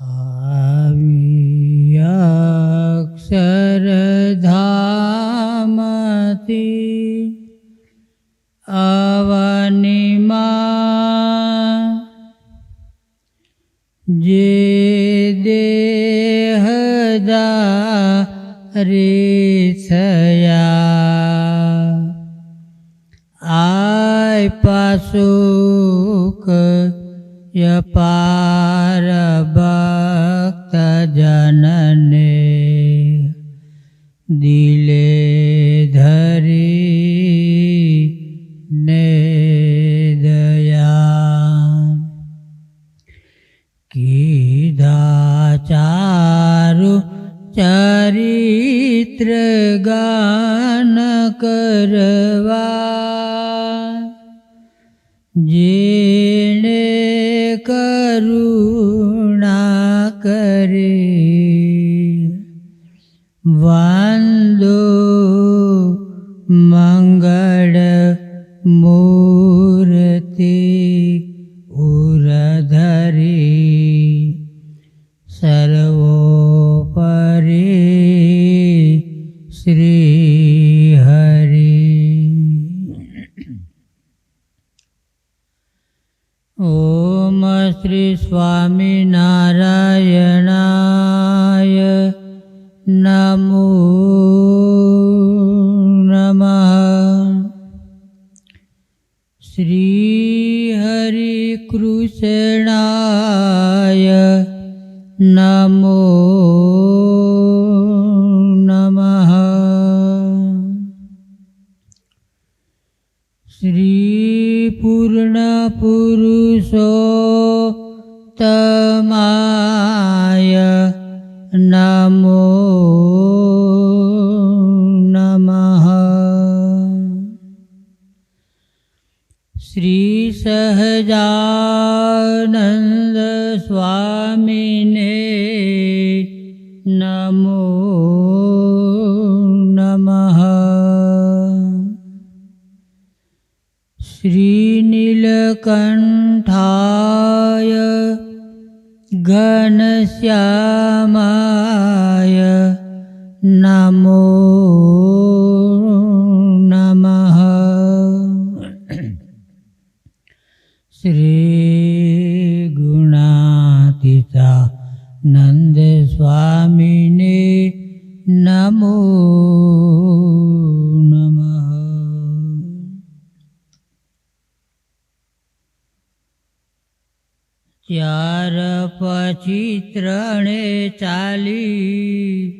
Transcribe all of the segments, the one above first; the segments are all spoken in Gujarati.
આવી જેણે કરુણા કરે વાંદો શ્રી પૂર્ણ નંદ સ્વામીને નમો નમ. ત્યાર પછી ત્રણે ચાલી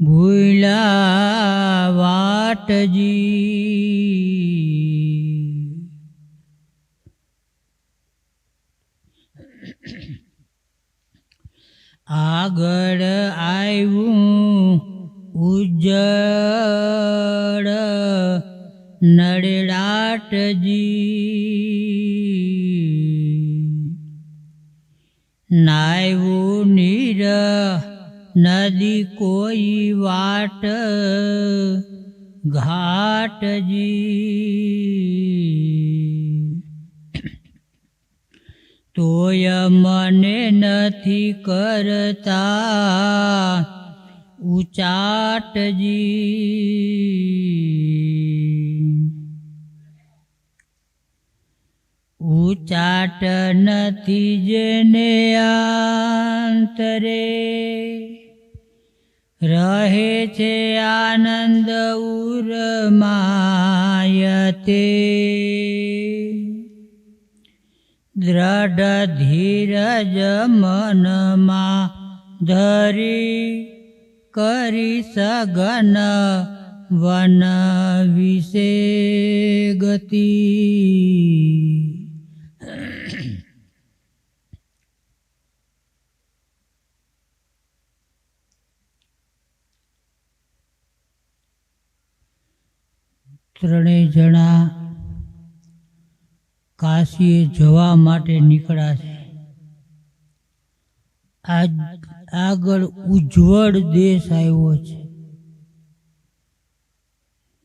ભૂલા વાટજી. આગળ આવ્યું ઉજ્જળ નડડાટજી નાયવું નીર નદી કોઈ વાટ ઘાટજી. તોય મને નથી કરતા. ઉચાટજી. ઉચાટ નથી જેને આંતરે. રહે છે આનંદ ઉરમાયતે દ્રઢ ધીરજ મનમાં ધરી કરી સઘન વન વિશે ગતિ. ત્રણેય જણા કાશીએ જવા માટે નીકળ્યા છે આજ આગળ ઉજ્જવળ દેશ આવ્યો છે.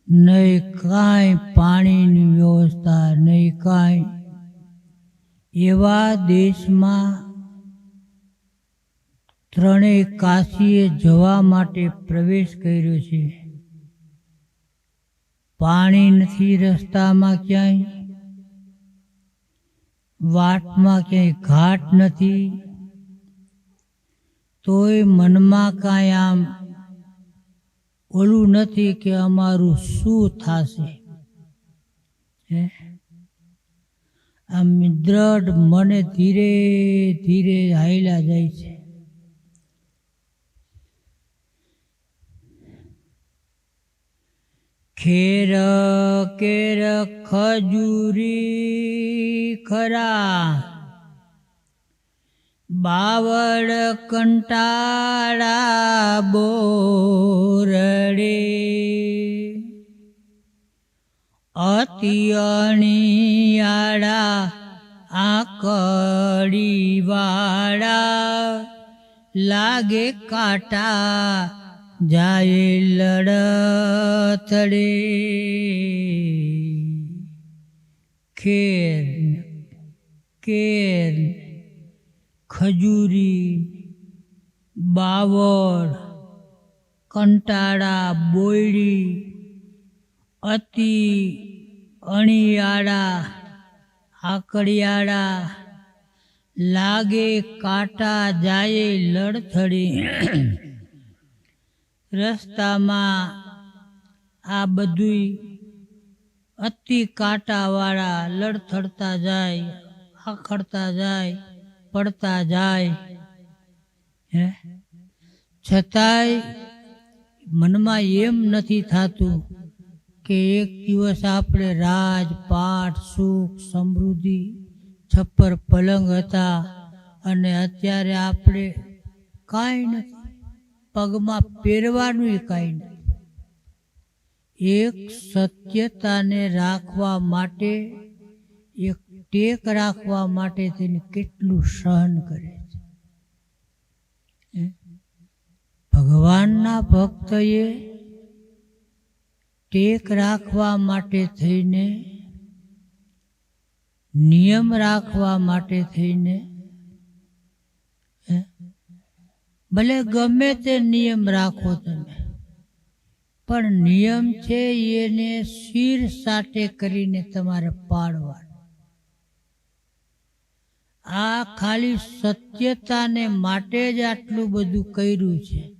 નહીં કાંઈ પાણીની વ્યવસ્થા નહીં કાંઈ. એવા દેશમાં ત્રણેય કાશીએ જવા માટે પ્રવેશ કર્યો છે. પાણી નથી રસ્તામાં ક્યાંય. વાટમાં ક્યાંય ઘાટ નથી, તોય મનમાં કાંઈ આમ ઓલું નથી કે અમારું શું થશે. આમ દ્રઢ મને ધીરે ધીરે હાયલા જાય છે. ખેર કેર ખજૂરી ખરા. બાવળ કંટાળા બોરડે. અતિયણિયાળા આકડીવાળા. લાગે કાંટા જાય લડતડે ખેર કેર ખજૂરી બાવળ કંટાળા બોયડી અતિ અણિયાળા આકડિયાળા લાગે કાંટા જાય લડથડી રસ્તામાં આ બધુંય અતિ કાંટાવાળા લડથડતા જાય, આખડતા જાય, પડતા જાય. હે? છતાંય મનમાં એમ નથી થતું કે એક દિવસ આપણે રાજ, પાઠ, સુખ, સમૃદ્ધિ, છપ્પર પલંગ હતા અને અત્યારે આપણે કાંઈ નથી. પગમાં પહેરવાનું કાંઈ એક સત્યતાને રાખવા માટે, એક ટેક રાખવા માટે તેને કેટલું સહન કરે છે? ભગવાનના ભક્તએ ટેક રાખવા માટે થઈને, નિયમ રાખવા માટે થઈને હે? ભલે ગમે તે નિયમ રાખો તમે, પણ નિયમ છે એને શિર સાટે કરીને તમારે પાડવા આ ખાલી સત્યતાને માટે જ આટલું બધું કર્યું છે.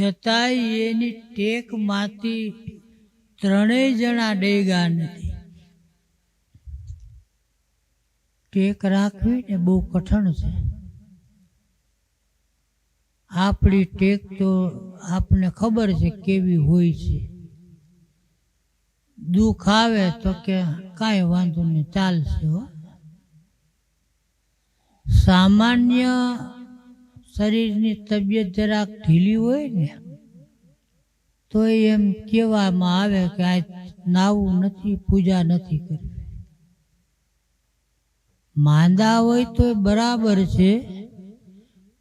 છતાંય એની ટેકમાંથી ત્રણેય જણા ડેગા નથી. ટેક રાખવી ને બહુ કઠણ છે. આપણી ટેક તો આપને ખબર છે કેવી હોય છે. દુઃખ આવે તો કે કાંઈ વાંધો નહીં, ચાલશે હો. સામાન્ય શરીરની તબિયત જરાક ઢીલી હોય ને, તો એમ કહેવામાં આવે કે આ નાવું નથી, પૂજા નથી કરવી. માંદા હોય તો બરાબર છે,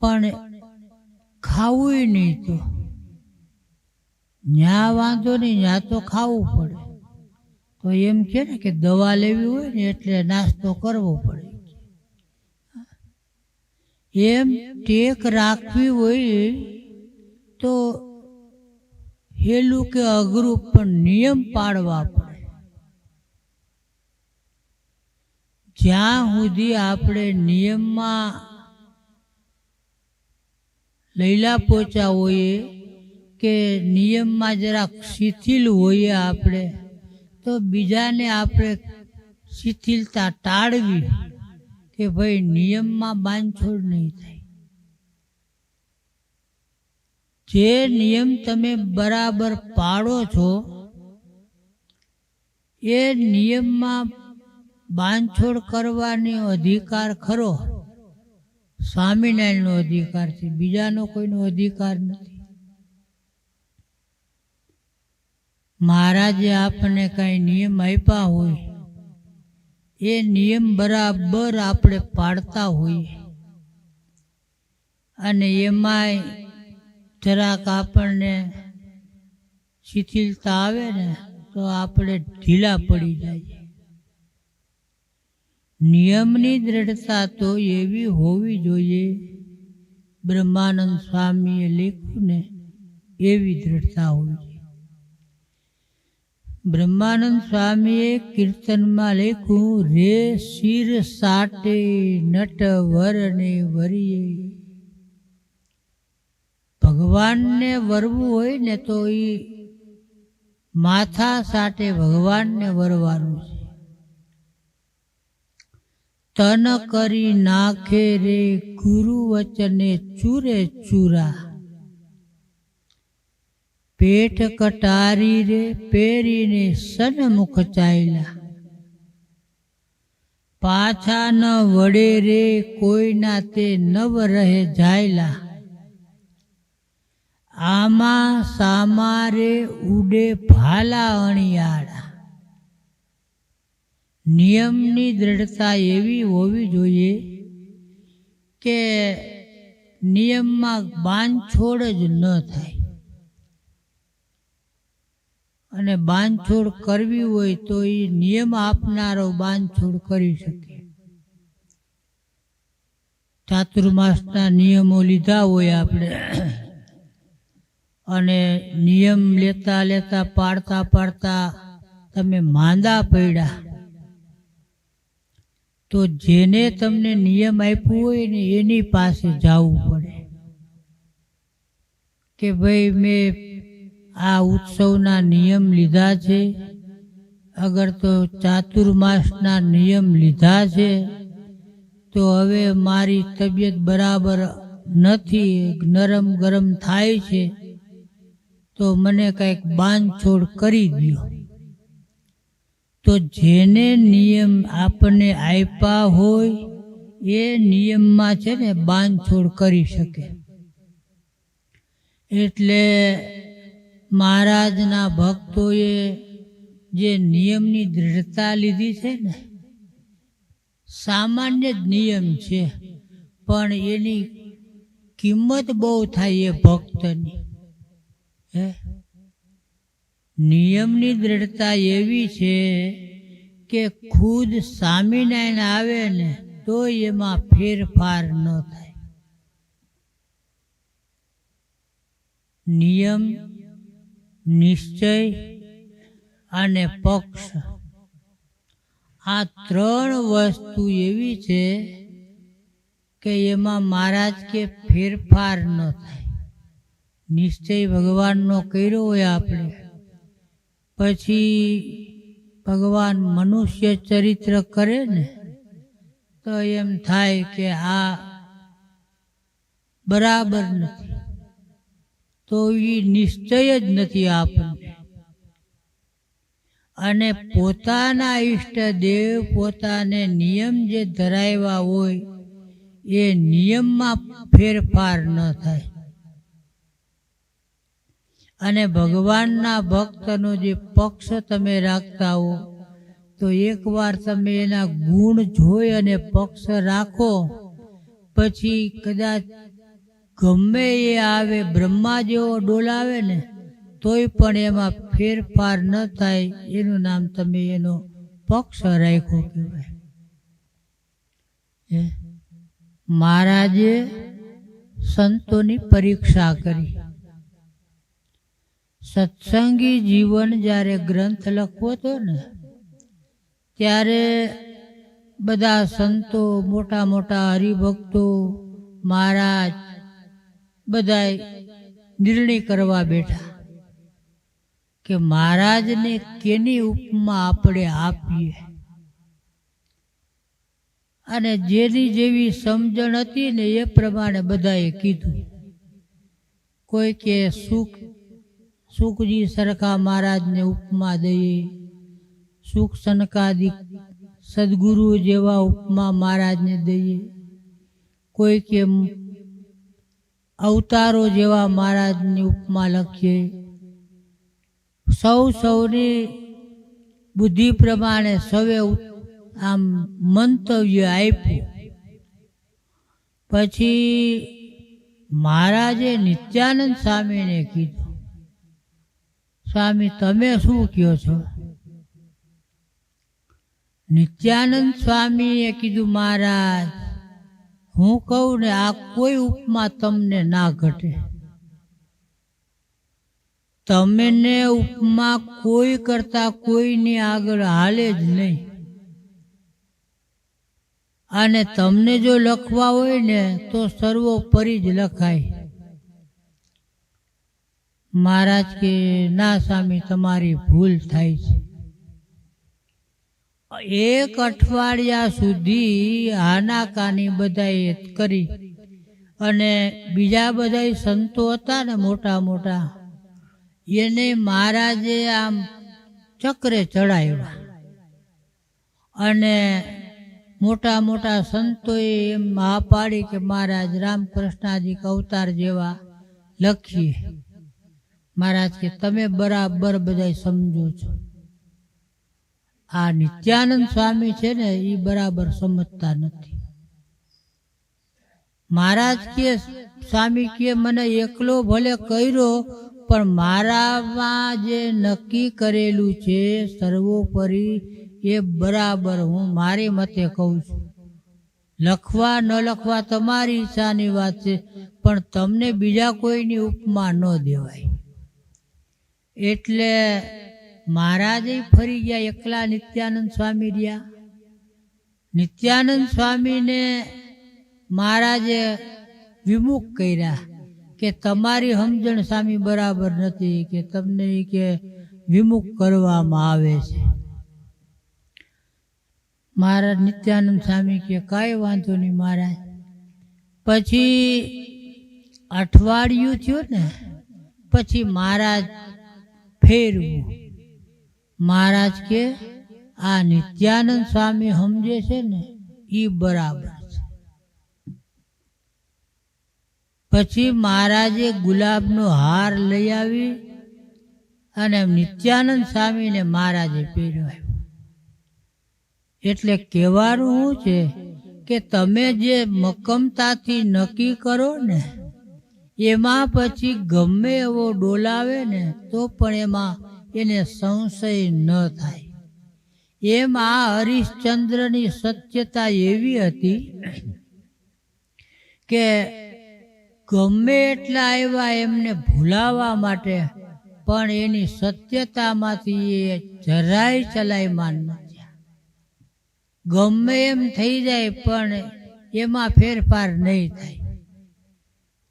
પણ ખાવું નહીં તો. ન્યા વાંધો નહીં, ન્યા તો ખાવું પડે. તો એમ કે ને કે દવા લેવી હોય ને એટલે નાસ્તો કરવો પડે. એમ ટેક રાખવી હોય તો હેલું કે અઘરું પણ નિયમ પાડવા પડે. જ્યાં સુધી આપણે નિયમમાં લૈલા પોચા હોઈએ કે નિયમમાં જરાક શિથિલ હોઈએ આપણે, તો બીજાને આપણે શિથિલતા ટાળવી કે ભાઈ નિયમમાં બાંધછોડ નહીં થાય. જે નિયમ તમે બરાબર પાડો છો, એ નિયમમાં બાંધછોડ કરવાની અધિકાર ખરો. સ્વામિનારાયણનો અધિકાર છે. બીજાનો કોઈનો અધિકાર નથી. મહારાજે આપણને કાંઈ નિયમ આપ્યા હોય, એ નિયમ બરાબર આપણે પાડતા હોઈએ. અને એમાંય જરાક આપણને શિથિલતા આવે ને, તો આપણે ઢીલા પડી જાય. નિયમની દ્રઢતા તો એવી હોવી જોઈએ. બ્રહ્માનંદ સ્વામીએ લખ્યું ને, એવી દ્રઢતા હોય છે બ્રહ્માનંદ સ્વામીએ કીર્તનમાં લખ્યું, રે શિર સાટે નટ વરને વરીએ. ભગવાનને વરવું હોય ને તો એ માથા સાટે ભગવાનને વરવાનું છે. તન કરી નાખે રે ગુરુ વચને ચૂરે ચૂરા. પેટ કટારી રે પેરીને સન્મુખ ચાલ્યા પાછા ન વડે રે કોઈના તે નવ રહે જાયલા. આમાં સામારે ઉડે ભાલા અણિયાળા. નિયમની દ્રઢતા એવી હોવી જોઈએ કે નિયમમાં બાંધછોડ જ ન થાય. અને બાંધછોડ કરવી હોય તો એ નિયમ આપનારો બાંધછોડ કરી શકે. ચાતુર્માસના નિયમો લીધા હોય આપણે. અને નિયમ લેતા લેતા, પાડતા પાડતા તમે માંદા પડ્યા. તો જેને તમને નિયમ આપ્યું હોય ને એની પાસે જવું પડે. કે ભાઈ મેં આ ઉત્સવના નિયમ લીધા છે, અગર તો ચાતુર્માસના નિયમ લીધા છે, તો હવે મારી તબિયત બરાબર નથી, નરમ ગરમ થાય છે, તો મને કંઈક બાંધછોડ કરી દો તો જેને નિયમ આપણને આપ્યા હોય, એ નિયમમાં છે ને બાંધછોડ કરી શકે. એટલે મહારાજના ભક્તોએ જે નિયમની દૃઢતા લીધી છે ને, સામાન્ય જ નિયમ છે, પણ એની કિંમત બહુ થાય એ ભક્તની. હે? નિયમની દ્રઢતા એવી છે કે ખુદ સ્વામિનારાયણ આવે ને તો એમાં ફેરફાર ન થાય. નિયમ, નિશ્ચય અને પક્ષ. આ ત્રણ વસ્તુ એવી છે કે એમાં મહારાજ કે ફેરફાર ન થાય. નિશ્ચય ભગવાનનો કર્યો હોય આપણે. પછી ભગવાન મનુષ્ય ચરિત્ર કરે ને, તો એમ થાય કે આ બરાબર નથી. તો એ નિશ્ચય જ નથી આપણને. અને પોતાના ઈષ્ટદેવ પોતાને નિયમ જે ધરાવ્યા હોય, એ નિયમમાં ફેરફાર ન થાય. અને ભગવાનના ભક્તનો જે પક્ષ તમે રાખતા હો, તો એકવાર તમે એના ગુણ જોઈ અને પક્ષ રાખો, પછી કદાચ ગમે એ આવે, બ્રહ્મા જેવો ડોલાવે ને, તોય પણ એમાં ફેરફાર ન થાય, એનું નામ તમે એનો પક્ષ રાખ્યો કહેવાય? મહારાજે સંતોની પરીક્ષા કરી સત્સંગી જીવન જ્યારે ગ્રંથ લખવો હતો ને, ત્યારે બધા સંતો, મોટા મોટા હરિભક્તો, મહારાજ બધા નિર્ણય કરવા બેઠા કે મહારાજને કેની ઉપમા આપણે આપીએ? અને જેની જેવી સમજણ હતી ને એ પ્રમાણે બધાએ કીધું. કોઈ કે સુખ સુખજી સરખા મહારાજને ઉપમા દઈએ. સુખ સનકાદિક સદગુરુ જેવા ઉપમા મહારાજને દઈએ. કોઈ કે અવતારો જેવા મહારાજની ઉપમા લખીએ. સૌ સૌની બુદ્ધિ પ્રમાણે સૌએ આમ મંતવ્ય આપ્યું. પછી મહારાજે નિત્યાનંદ સ્વામીને કીધું સ્વામી, તમે શું કહો છો? નિત્યાનંદ સ્વામીએ કીધું, મહારાજ, હું કહું ને આ કોઈ ઉપમા તમને ના ઘટે. તમને ઉપમા કોઈ કરતા કોઈની આગળ હાલે જ નહીં. અને તમને જો લખવા હોય ને, તો સર્વોપરી જ લખાય. મહારાજ કે, ના સ્વામી, તમારી ભૂલ થાય છે. એક અઠવાડિયા સુધી હાનાકાની બધાએ કરી અને બીજા બધા સંતો હતા ને મોટા મોટા, એને મહારાજે આમ ચક્રે ચડાવ્યા. અને મોટા મોટા સંતોએ એમ હા પાડી કે, મહારાજ, રામકૃષ્ણાજી અવતાર જેવા લખીએ. મહારાજ કે, તમે બરાબર બધા સમજો છો. આ નિત્યાનંદ સ્વામી છે ને એ બરાબર સમજતા નથી. મહારાજ કે, સ્વામી કે, મને એકલો ભલે કર્યો, પણ મારામાં જે નક્કી કરેલું છે સર્વોપરી, એ બરાબર હું મારી મતે કહું છું. લખવા, ન લખવા તમારી ઈચ્છાની વાત છે, પણ તમને બીજા કોઈની ઉપમા ન દેવાય. એટલે મહારાજે ફરી ગયા એકલા નિત્યાનંદ સ્વામી રહ્યા. નિત્યાનંદ સ્વામીને મહારાજે વિમુખ કર્યા કે તમારી સમજણ સ્વામી બરાબર નથી કે તમને કે વિમુખ કરવામાં આવે છે. મહારાજ નિત્યાનંદ સ્વામી કે કાંઈ વાંધો નહીં મહારાજ. પછી અઠવાડિયું થયું ને, પછી મહારાજ ફેરવું. મહારાજ કે, આ નિત્યાનંદ સ્વામી સમજે છે ને એ બરાબર છે. પછી મહારાજે ગુલાબનો હાર લઈ આવી અને નિત્યાનંદ સ્વામીને મહારાજે પહેર્યો એટલે કહેવાનું શું છે કે તમે જે મક્કમતાથી નક્કી કરો ને એમાં પછી ગમે એવો ડોલાવે ને, તો પણ એમાં એને સંશય ન થાય. એમ આ હરિશ્ચંદ્રની સત્યતા એવી હતી કે ગમે એટલા આવ્યા એમને ભૂલાવા માટે, પણ એની સત્યતામાંથી એ જરાય ચલાયમાન નથી ગમે એમ થઈ જાય, પણ એમાં ફેરફાર નહીં થાય.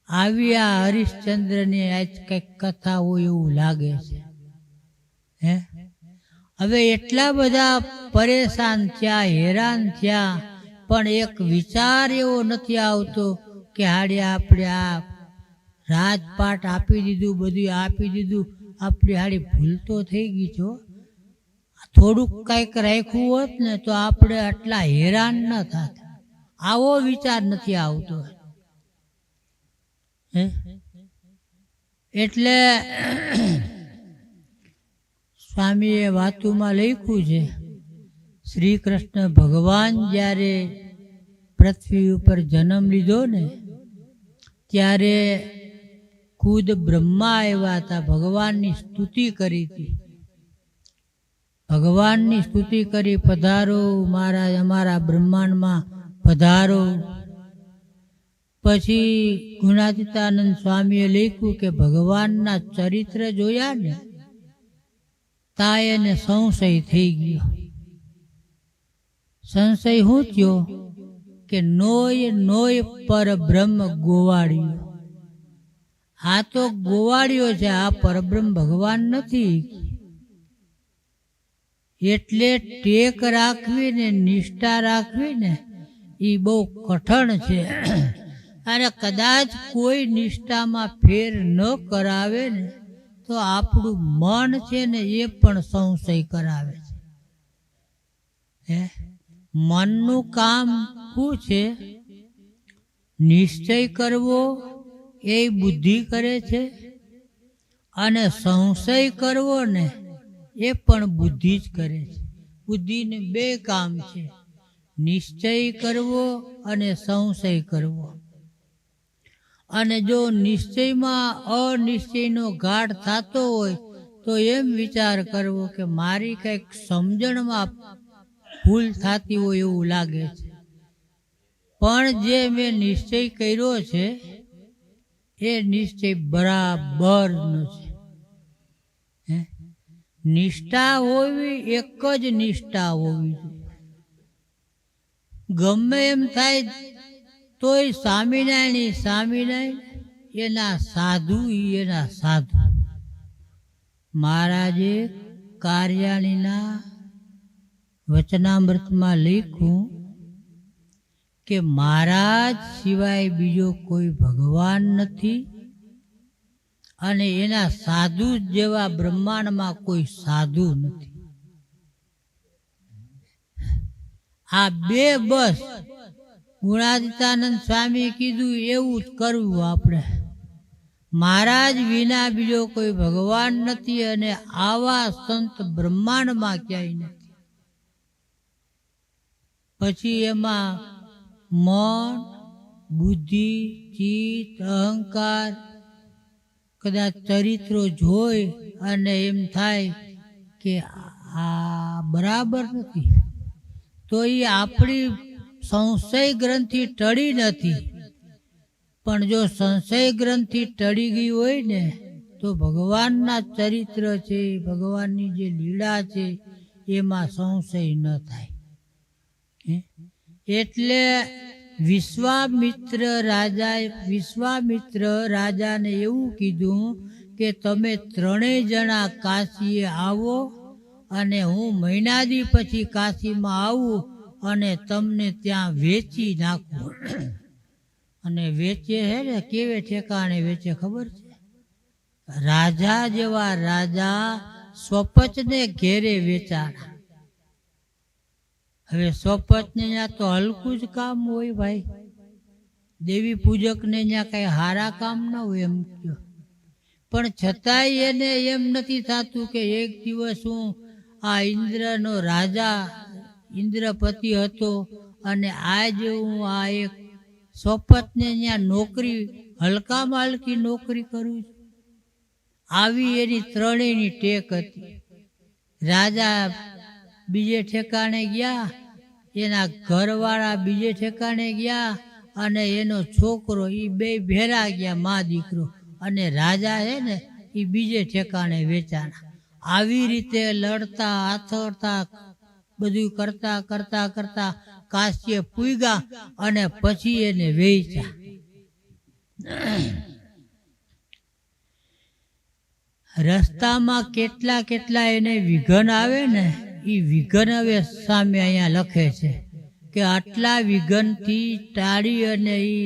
આવી આ હરિશ્ચંદ્રની આજ કંઈક કથા હોય એવું લાગે છે. હે? હવે એટલા બધા પરેશાન થયા, હેરાન થયા, પણ એક વિચાર એવો નથી આવતો કે હાડે આપણે આ રાજપાટ આપી દીધું, બધું આપી દીધું, આપણી હાડી ભૂલ તો થઈ ગઈ છો થોડુંક કંઈક રાખ્યું હોત ને તો આપણે આટલા હેરાન ન થાત. આવો વિચાર નથી આવતો. એટલે સ્વામીએ વાતુમાં લખ્યું છે શ્રી કૃષ્ણ ભગવાન જ્યારે પૃથ્વી ઉપર જન્મ લીધો ને, ત્યારે ખુદ બ્રહ્મા આવ્યા હતા, ભગવાનની સ્તુતિ કરી હતી. ભગવાનની સ્તુતિ કરી, પધારો, મારા, અમારા બ્રહ્માંડમાં પધારો. પછી ગુણાતીતાનંદ સ્વામીએ લખ્યું કે ભગવાનના ચરિત્ર જોયા ને તા એને સંશય થઈ ગયો. સંશય શું થયો? કે નોય નોય પર બ્રહ્મ ગોવાળ્યો. આ તો ગોવાળ્યો છે, આ પરબ્રહ્મ ભગવાન નથી. એટલે ટેક રાખવી ને નિષ્ઠા રાખવી ને એ બહુ કઠણ છે. અને કદાચ કોઈ નિષ્ઠામાં ફેર ન કરાવે ને, તો આપણું મન છે ને એ પણ સંશય કરાવે છે. હે? મનનું કામ શું છે? નિશ્ચય કરવો એ બુદ્ધિ કરે છે અને સંશય કરવો ને એ પણ બુદ્ધિ જ કરે છે. બુદ્ધિને બે કામ છે. નિશ્ચય કરવો અને સંશય કરવો. અને જો નિશ્ચયમાં અનિશ્ચયનો ગાઢ થતો હોય, તો એમ વિચાર કરવો કે મારી કંઈક સમજણમાં ભૂલ થતી હોય એવું લાગે છે. પણ જે મેં નિશ્ચય કર્યો છે, એ નિશ્ચય બરાબરનો છે? નિષ્ઠા હોવી એક જ નિષ્ઠા હોવી જોઈએ. ગમે એમ થાય તોય સ્વામિનારાયણ સ્વામિનારાયણ, એના સાધુ એના સાધુ. મહારાજે કાર્યાણીના વચનામૃતમાં લખ્યું કે મહારાજ સિવાય બીજો કોઈ ભગવાન નથી અને એના સાધુ જેવા બ્રહ્માંડમાં કોઈ સાધુ નથી. આ બે બસ ગુણાદિતાનંદ સ્વામી કીધું, એવું જ કરવું આપણે. મહારાજ વિના બીજો કોઈ ભગવાન નથી અને આવા સંત બ્રહ્માંડમાં ક્યાંય નથી. પછી એમાં મન, બુદ્ધિ, ચિત્ત, અહંકાર, કદાચ ચરિત્રો જોઈ અને એમ થાય કે આ બરાબર નથી. તો એ આપણી સંશય ગ્રંથિ ટળી નથી પણ જો સંશય ગ્રંથિ ટળી ગઈ હોય ને, તો ભગવાનના ચરિત્ર છે, ભગવાનની જે લીલા છે, એમાં સંશય ન થાય? એટલે વિશ્વામિત્ર રાજાએ, વિશ્વામિત્ર રાજાને એવું કીધું કે તમે ત્રણેય જણા કાશીએ આવો અને હું મહિનાદી પછી કાશીમાં આવું અને તમને ત્યાં વેચી નાખું. અને વેચે હે ને, કેવે ઠેકાણે વેચે ખબર છે? રાજા જેવા રાજા સ્વપચને ઘેરે વેચાણા. હવે સ્વપચને ત્યાં તો હલકું જ કામ હોય ભાઈ. દેવી પૂજકને ત્યાં કઈ હારા કામ ન હોય એમ કયો. પણ છતાંય એને એમ નથી થતું કે એક દિવસ હું આ ઇન્દ્રનો રાજા ઇન્દ્રપતિ હતો અને આજ હું આ એક સોપતને ત્યાં નોકરી, હલકા માલકી નોકરી કરું છું. આવી એની ત્રણેયની ટેક હતી. રાજા બીજે ઠેકાણે ગયા, એના ઘરવાળા બીજે ઠેકાણે ગયા અને એનો છોકરો એ બે ભેરા ગયા, મા દીકરો. અને રાજા છે ને એ બીજે ઠેકાણે વેચાણા. આવી રીતે લડતા આથડતા બધું કરતા કરતા કરતા કાશ્ય પૂગા અને પછી એને વેચ્યા. રસ્તામાં કેટલા કેટલા એને વિઘન આવે ને એ વિઘન હવે સામે અહીંયા લખે છે કે આટલા વિઘનથી ટાળી અને એ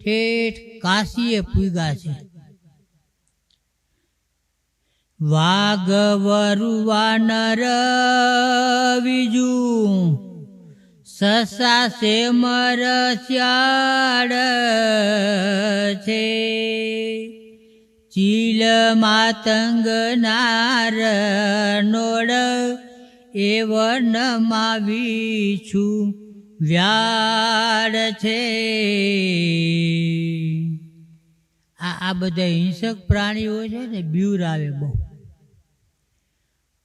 ઠેઠ કાશીએ પૂગા છે. વાઘ વરુવાનર બીજું સસા સેમર શ્યાડ છે. ચીલ માતંગ નાર નોડ એ વનમાં છું વ્યાડ છે. આ આ બધા હિંસક પ્રાણીઓ છે ને બ્યુર આવે બહુ.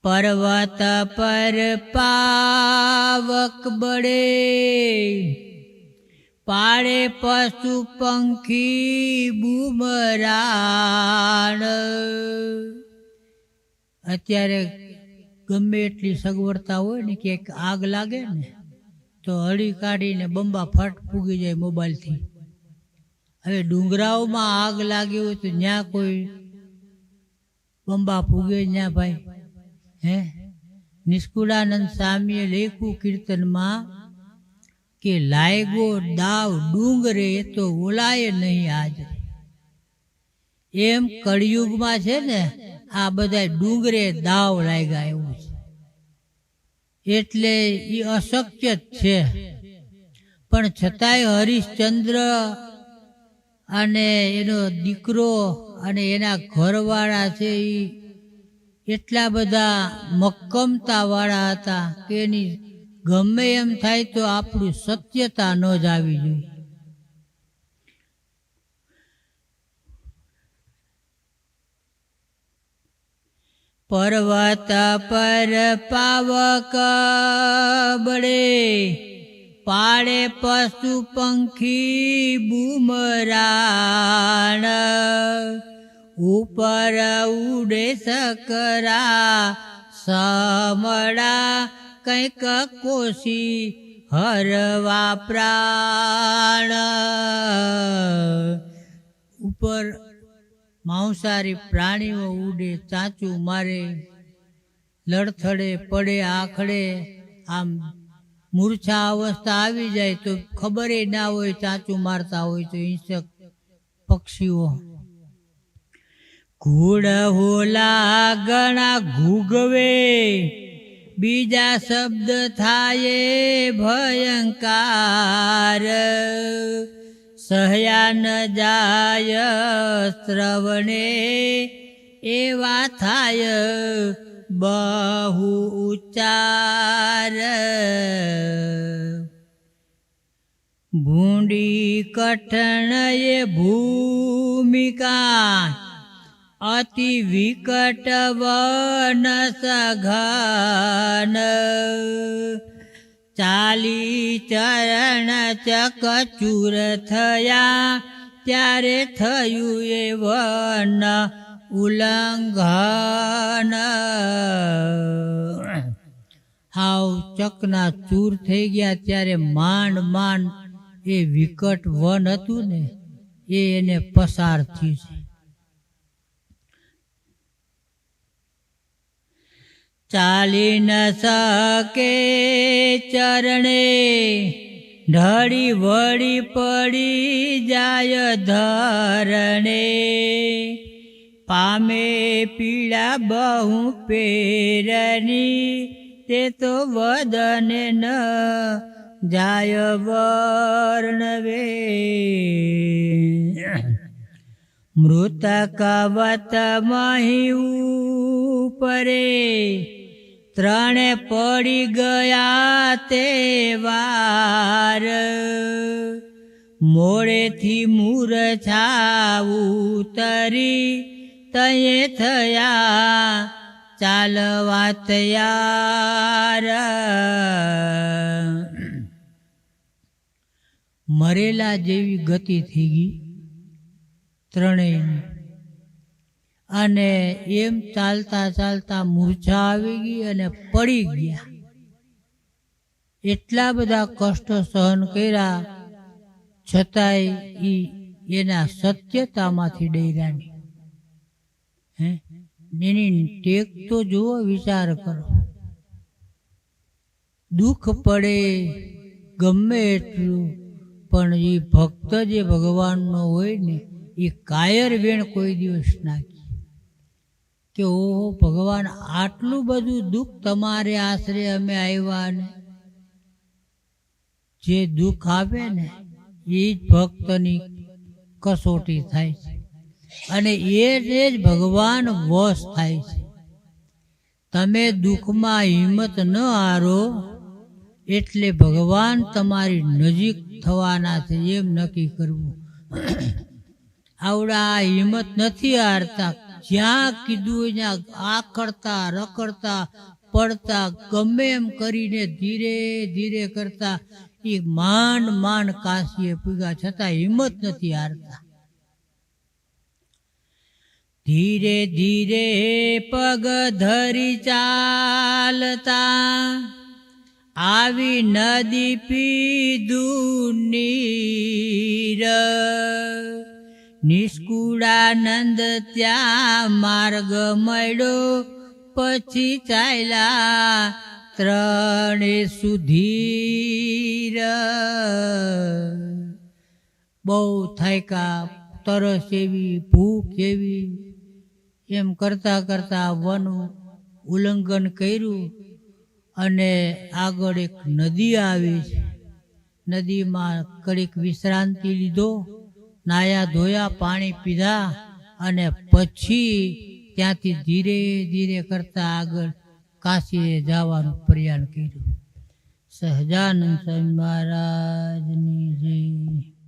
પર્વત પર પાવક બળે. પાડે પશુ પંખી બુમરાણ. અત્યારે ગમે એટલી સગવડતા હોય ને કે આગ લાગે ને, તો હળી કાઢીને બંબા ફટ ફૂગી જાય મોબાઈલથી. હવે ડુંગરાઓમાં આગ લાગી હોય તો ત્યાં કોઈ બંબા ફૂગે ત્યાં ભાઈ? હે? નિષ્કુળાનંદ સ્વામીએ લેખું કીર્તનમાં કે, લાયગો દાવ ડુંગરે તો ઓલાય નહીં આજ. એમ કળિયુગમાં છે ને, આ બધા ડુંગરે દાવ લાગ્યા એવું છે. એટલે એ અશક્ય જ છે. પણ છતાંય હરિશ્ચંદ્ર અને એનો દીકરો અને એના ઘરવાળા છે એ એટલા બધા મક્કમતા વાળા હતા કે એની ગમે એમ થાય તો આપણું સત્યતા ન જ આવી જોઈએ. પર્વત પર પાવક બળે પાડે પશુ પંખી બુમરાણ. ઉપર ઉડે સકરા સમડા કંઈક કોશી હરવા પ્રાણ. ઉપર માંસાહારી પ્રાણીઓ ઉડે, ચાચું મારે, લડથડે પડે આખડે, આમ મૂર્છા અવસ્થા આવી જાય તો ખબર ના હોય, ચાચું મારતા હોય તો હિંસક પક્ષીઓ ઘોડ હોલા ગણા ઘૂગવે, બીજા શબ્દ થાય ભયંકાર. સહયા ન જાય શ્રવણે, એવા થાય બહુ ઉચ્ચાર. ભૂંડી કઠણ એ ભૂમિકા વિકટ વન સઘન ચાલી ચરણ ચકચૂર થયા ત્યારે થયું એ વન ઉલ્લંઘન હાવ ચકના ચૂર થઈ ગયા ત્યારે માંડ માંડ એ વિકટ વન હતું ને, એ એને પસાર થયું છે. ચાલી ન શકે ચરણે. ઢળી વળી પડી જાય ધરણે. પામે પીળા બહુ પેરની, તે તો વદને ન જાય વર્ણવે. મૃતકવત મહી ઉપરે ત્રણે પડી ગયા તે વાર. મોડેથી મૂરછા ઉતરી તયે થયા, ચાલવા તૈયાર. મરેલા જેવી ગતિ થઈ ગઈ, ત્રણેયની. અને એમ ચાલતા ચાલતા મૂર્છા આવી ગઈ અને પડી ગયા. એટલા બધા કષ્ટો સહન કર્યા, છતાંય ઈ એના સત્યતામાંથી ડૈરાની હે? એની ટેક તો જુઓ, વિચાર કરો. દુઃખ પડે ગમે એટલું, પણ એ ભક્ત જે ભગવાનનો હોય ને એ કાયર વેણ કોઈ દિવસ નાખી કે ઓહો ભગવાન, આટલું બધું દુઃખ તમારે આશરે અમે આવ્યા ને? જે દુઃખ આપે ને, એ જ ભક્તની કસોટી થાય છે. અને એ જ ભગવાન વશ થાય છે. તમે દુઃખમાં હિંમત ન હારો, એટલે ભગવાન તમારી નજીક થવાના છે એમ નક્કી કરવું. આવડા હિંમત નથી હારતા. જ્યાં કીધું ત્યાં આકડતા રખડતા પડતા, ગમે એમ કરીને ધીરે ધીરે કરતા, એ માંડ માંડ કાશીએ પૂગા છતાં હિંમત નથી હારતા. ધીરે ધીરે પગ ધરી ચાલતા, આવી નદી પીધું નીર નિષ્કુળાનંદ ત્યાં માર્ગ મળ્યો. પછી ચાલ્યા ત્રણે સુધીર. બહુ થાયકા તરસ એવી, ભૂખ એવી. એમ કરતા કરતા વન ઉલ્લંઘન કર્યું અને આગળ એક નદી આવી. છે નદીમાં કડીક વિશ્રાંતિ લીધો. નાયા ધોયા, પાણી પીધા અને પછી ત્યાંથી ધીરે ધીરે કરતા આગળ કાશીએ જવાનું પ્રયાણ કર્યું. સહજાનંદ સ્વામી મહારાજની જય.